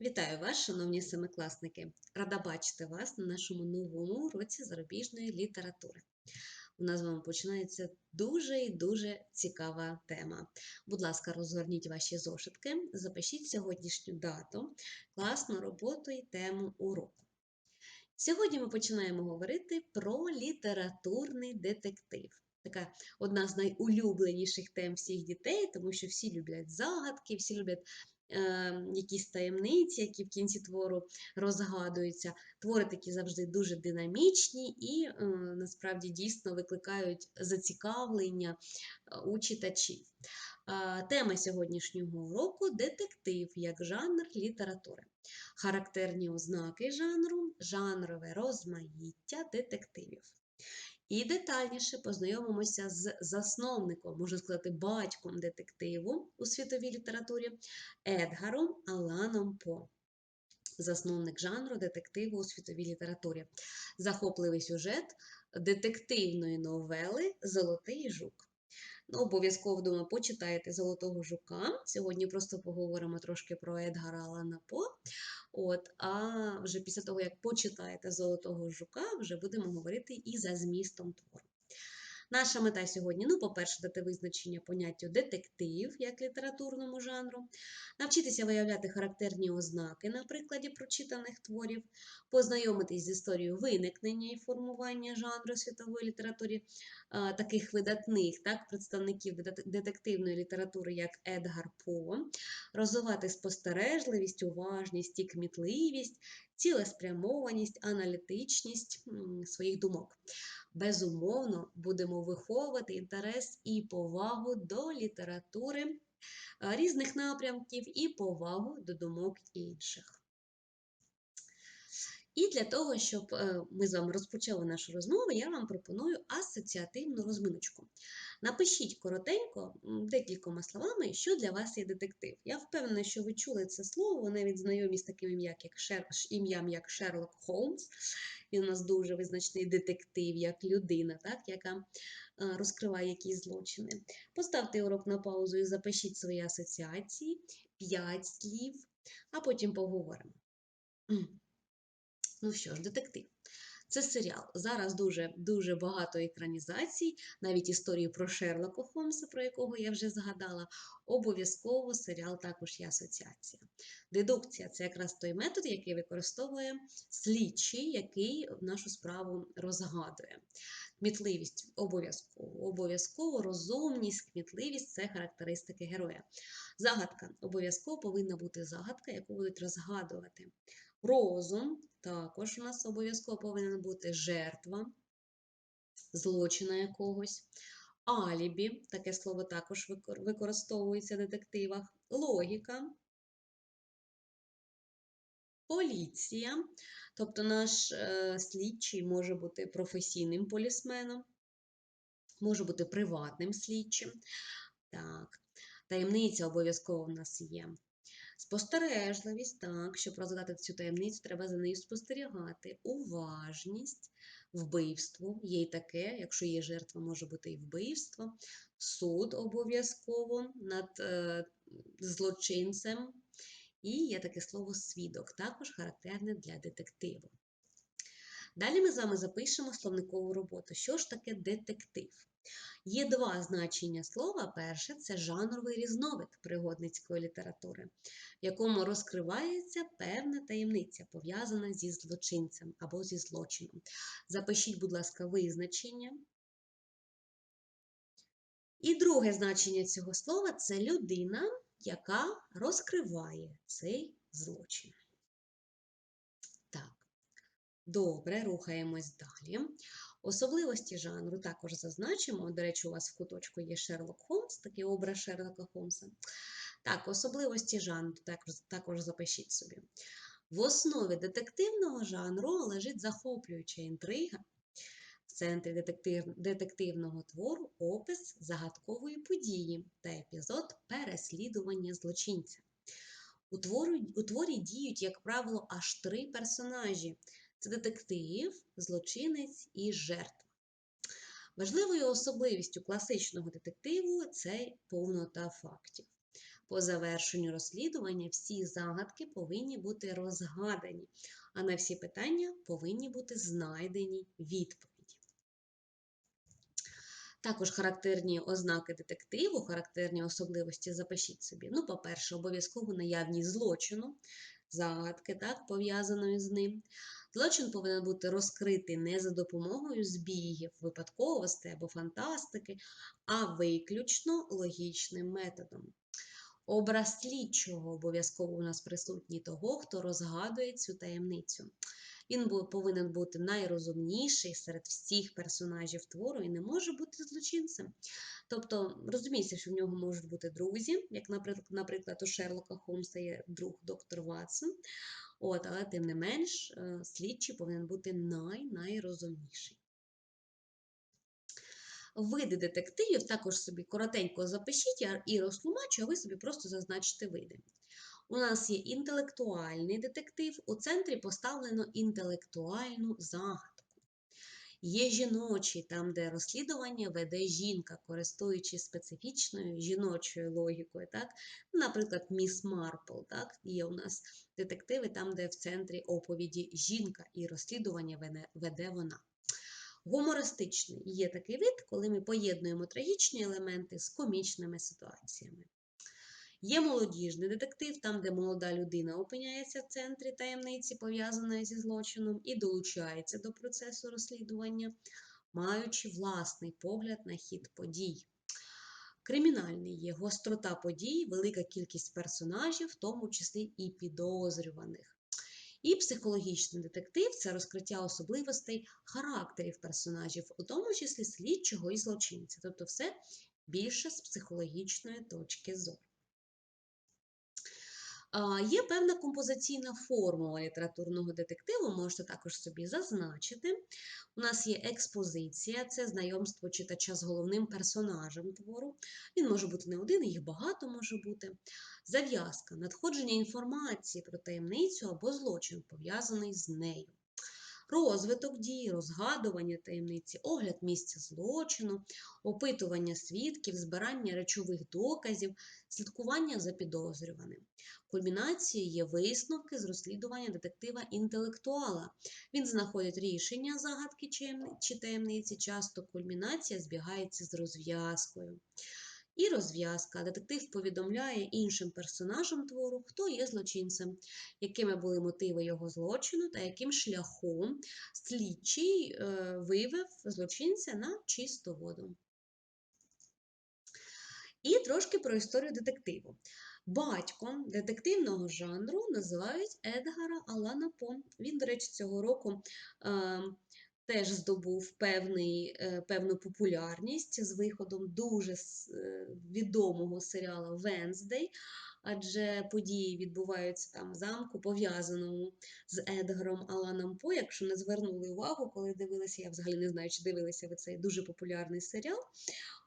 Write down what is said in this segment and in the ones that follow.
Вітаю вас, шановні семикласники! Рада бачити вас на нашому новому уроці зарубіжної літератури. У нас з вами починається дуже і дуже цікава тема. Будь ласка, розгорніть ваші зошитки, запишіть сьогоднішню дату, класну роботу і тему уроку. Сьогодні ми починаємо говорити про літературний детектив. Така одна з найулюбленіших тем всіх дітей, тому що всі люблять загадки, всі люблять якісь таємниці, які в кінці твору розгадуються. Твори такі завжди дуже динамічні і е, насправді дійсно викликають зацікавлення е, у читачів. Е, Тема сьогоднішнього уроку детектив як жанр літератури. Характерні ознаки жанру, жанрове розмаїття детективів. І детальніше познайомимося з засновником, можна сказати, батьком детективу у світовій літературі Едгаром Аланом По. Засновник жанру детективу у світовій літературі. Захопливий сюжет детективної новели Золотий жук. Ну, Обов'язково думаю, почитайте Золотого жука. Сьогодні просто поговоримо трошки про Едгара Алана По. От, А вже після того, як почитаєте Золотого жука, вже будемо говорити і за змістом твору. Наша мета сьогодні, ну, по-перше, дати визначення поняттю детектив як літературному жанру, навчитися виявляти характерні ознаки на прикладі прочитаних творів, познайомитись з історією виникнення і формування жанру світової літератури, таких видатних так, представників детективної літератури, як Едгар По, розвивати спостережливість, уважність і кмітливість, цілеспрямованість, аналітичність своїх думок. Безумовно, будемо виховувати інтерес і повагу до літератури різних напрямків і повагу до думок інших. І для того, щоб е, ми з вами розпочали нашу розмову, я вам пропоную асоціативну розминочку. Напишіть коротенько, декількома словами, що для вас є детектив. Я впевнена, що ви чули це слово, навіть знайомі з таким ім'ям, як, Шер... ім'ям, як Шерлок Холмс. Він у нас дуже визначний детектив, як людина, так, яка е, розкриває якісь злочини. Поставте урок на паузу і запишіть свої асоціації, 5 слів, а потім поговоримо. Ну що ж, детектив. Це серіал. Зараз дуже дуже багато екранізацій, навіть історії про Шерлока Холмса, про якого я вже згадала. Обов'язково серіал також є асоціація. Дедукція це якраз той метод, який використовує слідчий, який нашу справу розгадує. Кмітливість обов'язково, обов'язково розумність, кмітливість це характеристики героя. Загадка обов'язково повинна бути загадка, яку будуть розгадувати. Розум також у нас обов'язково повинна бути жертва злочина якогось. Алібі, таке слово також використовується в детективах. Логіка, поліція, тобто наш е, слідчий може бути професійним полісменом, може бути приватним слідчим. Так, Таємниця обов'язково в нас є. Спостережливість, так, щоб розгадати цю таємницю, треба за нею спостерігати. Уважність, вбивство, є й таке, якщо є жертва, може бути і вбивство, суд обов'язково над е, злочинцем. І є таке слово свідок, також характерне для детективу. Далі ми з вами запишемо словникову роботу. Що ж таке детектив? Є два значення слова. Перше це жанровий різновид пригодницької літератури, в якому розкривається певна таємниця, пов'язана зі злочинцем або зі злочином. Запишіть, будь ласка, визначення. І друге значення цього слова це людина, яка розкриває цей злочин. Добре, рухаємось далі. Особливості жанру також зазначимо. До речі, у вас в куточку є Шерлок Холмс, такий образ Шерлока Холмса. Так, особливості жанру також, також запишіть собі. В основі детективного жанру лежить захоплююча інтрига. В центрі детектив, детективного твору опис загадкової події та епізод переслідування злочинця. У творі, у творі діють, як правило, аж три персонажі. Це детектив, злочинець і жертва. Важливою особливістю класичного детективу це повнота фактів. По завершенню розслідування всі загадки повинні бути розгадані, а на всі питання повинні бути знайдені відповіді. Також характерні ознаки детективу, характерні особливості запишіть собі. Ну, по-перше, обов'язково наявність злочину, загадки, так, пов'язаної з ним. Злочин повинен бути розкритий не за допомогою збігів, випадковостей або фантастики, а виключно логічним методом. Образ слідчого обов'язково у нас присутній того, хто розгадує цю таємницю. Він повинен бути найрозумніший серед всіх персонажів твору і не може бути злочинцем. Тобто, розуміється, що в нього можуть бути друзі, як, наприклад, у Шерлока Холмса є друг доктор Ватсон. От, Але тим не менш, е, слідчий повинен бути най-найрозумніший. Види детективів також собі коротенько запишіть і розтлумачу, а ви собі просто зазначите види. У нас є інтелектуальний детектив, у центрі поставлено інтелектуальну загадку. Є жіночий, там, де розслідування веде жінка, користуючись специфічною жіночою логікою. Так? Наприклад, Міс Марпл. Так? Є у нас детективи, там, де в центрі оповіді жінка і розслідування веде вона. Гумористичний є такий вид, коли ми поєднуємо трагічні елементи з комічними ситуаціями. Є молодіжний детектив, там, де молода людина опиняється в центрі таємниці, пов'язаної зі злочином, і долучається до процесу розслідування, маючи власний погляд на хід подій. Кримінальний є гострота подій, велика кількість персонажів, в тому числі і підозрюваних. І психологічний детектив це розкриття особливостей характерів персонажів, у тому числі слідчого і злочинця. Тобто, все більше з психологічної точки зору. Є певна композиційна формула літературного детективу, можете також собі зазначити. У нас є експозиція, це знайомство читача з головним персонажем твору. Він може бути не один, їх багато може бути. Зав'язка, надходження інформації про таємницю або злочин, пов'язаний з нею розвиток дій, розгадування таємниці, огляд місця злочину, опитування свідків, збирання речових доказів, слідкування за підозрюваним. Кульмінацією є висновки з розслідування детектива-інтелектуала. Він знаходить рішення загадки чи таємниці, часто кульмінація збігається з розв'язкою. І розв'язка. Детектив повідомляє іншим персонажам твору, хто є злочинцем, якими були мотиви його злочину та яким шляхом слідчий е, вивів злочинця на чисту воду. І трошки про історію детективу. Батьком детективного жанру називають Едгара Алана По. Він, до речі, цього року е, теж здобув певний, е, певну популярність з виходом дуже е, відомого серіалу Венздей, адже події відбуваються там в замку, пов'язаному з Едгаром Аланом По. Якщо не звернули увагу, коли дивилися, я взагалі не знаю, чи дивилися ви цей дуже популярний серіал.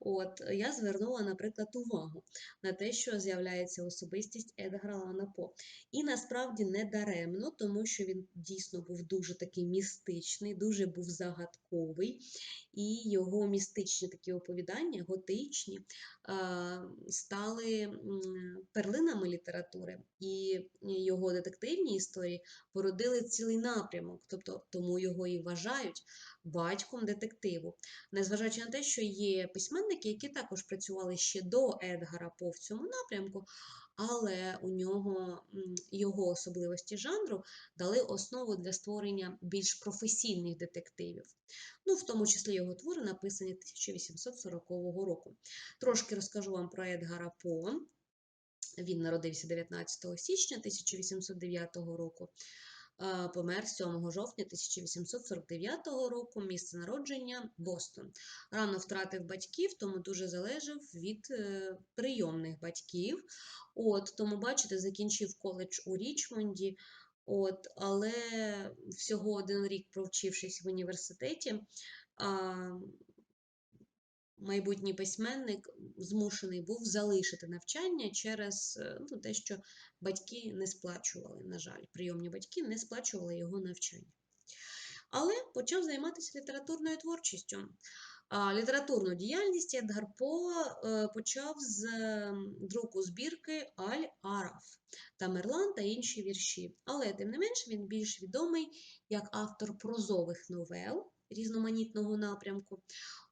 От я звернула, наприклад, увагу на те, що з'являється особистість Едгара Лана По. І насправді не даремно, тому що він дійсно був дуже такий містичний, дуже був загадковий, і його містичні такі оповідання, готичні, стали перлинами літератури, і його детективні історії породили цілий напрямок, тобто тому його і вважають батьком детективу. Незважаючи на те, що є письменники, які також працювали ще до Едгара По в цьому напрямку, але у нього його особливості жанру дали основу для створення більш професійних детективів. Ну, в тому числі його твори написані 1840 року. Трошки розкажу вам про Едгара По. Він народився 19 січня 1809 року помер 7 жовтня 1849 року, місце народження Бостон. Рано втратив батьків, тому дуже залежав від е, прийомних батьків. От, Тому, бачите, закінчив коледж у Річмонді. От, Але всього один рік провчившись в університеті, майбутній письменник змушений був залишити навчання через е, ну, те, що батьки не сплачували, на жаль, прийомні батьки не сплачували його навчання. Але почав займатися літературною творчістю. Літературну діяльність Едгар По е, почав з друку збірки Аль-Араф Тамерлан та інші вірші. Але, тим не менш, він більш відомий як автор прозових новел різноманітного напрямку.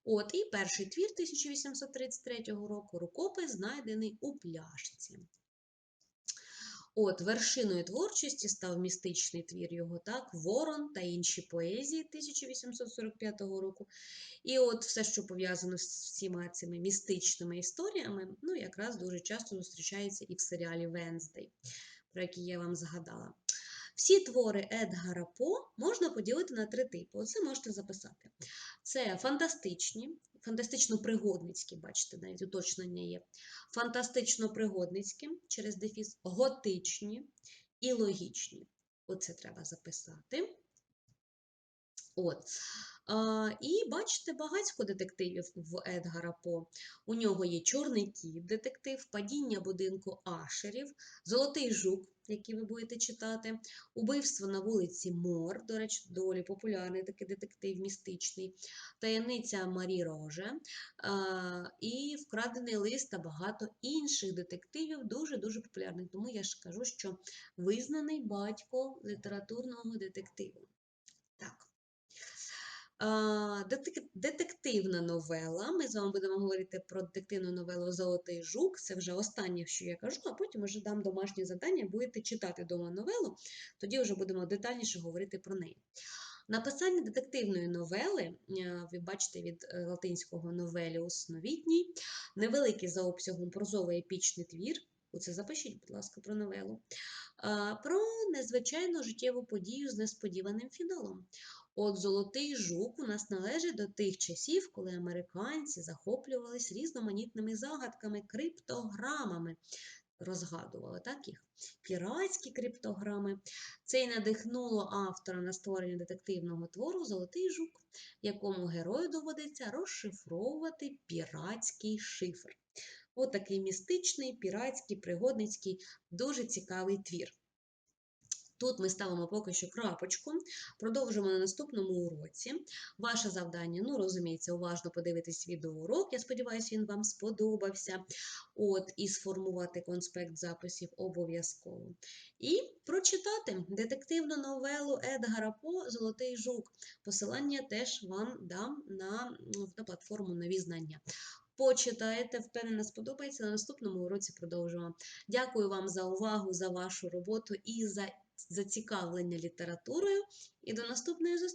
От і перший твір 1833 року рукопис знайдений у пляшці. От вершиною творчості став містичний твір його так, Ворон та інші поезії 1845 року. І от все, що пов'язано з всіма цими містичними історіями, ну якраз дуже часто зустрічається і в серіалі Венздей, про який я вам згадала. Всі твори Едгара По можна поділити на три типи. Оце можете записати. Це фантастичні, фантастично-пригодницькі, бачите, навіть уточнення є. Фантастично-пригодницькі через дефіс, готичні і логічні. Оце треба записати. От. І бачите, багатько детективів в Едгара По. У нього є Чорний кіт, детектив, падіння будинку Ашерів, Золотий жук, який ви будете читати, Убивство на вулиці Мор, до речі, доволі популярний такий детектив містичний, Таємниця Марі Роже і Вкрадений лист та багато інших детективів, дуже-дуже популярних. Тому я ж кажу, що визнаний батько літературного детективу. Так. Детективна новела. Ми з вами будемо говорити про детективну новелу Золотий жук. Це вже останнє, що я кажу, а потім вже дам домашнє завдання, будете читати дома новелу, тоді вже будемо детальніше говорити про неї. Написання детективної новели, е, ви бачите від е, латинського новеліус новітній, невеликий за обсягом прозовий епічний твір. Оце запишіть, будь ласка, про новелу. Про незвичайну життєву подію з несподіваним фіналом. От Золотий жук у нас належить до тих часів, коли американці захоплювались різноманітними загадками, криптограмами. Розгадували так їх. Піратські криптограми. Це й надихнуло автора на створення детективного твору Золотий жук, якому герою доводиться розшифровувати піратський шифр. От такий містичний, піратський, пригодницький, дуже цікавий твір. Тут ми ставимо поки що крапочку, продовжимо на наступному уроці. Ваше завдання, ну, розуміється, уважно подивитись відеоурок. Я сподіваюся, він вам сподобався. От, і сформувати конспект записів обов'язково. І прочитати детективну новелу Едгара По Золотий жук. Посилання теж вам дам на, на платформу нові знання. Почитаєте, впевнено, сподобається. На наступному уроці продовжуємо. Дякую вам за увагу, за вашу роботу і за зацікавлення літературою. І до наступної зустрічі!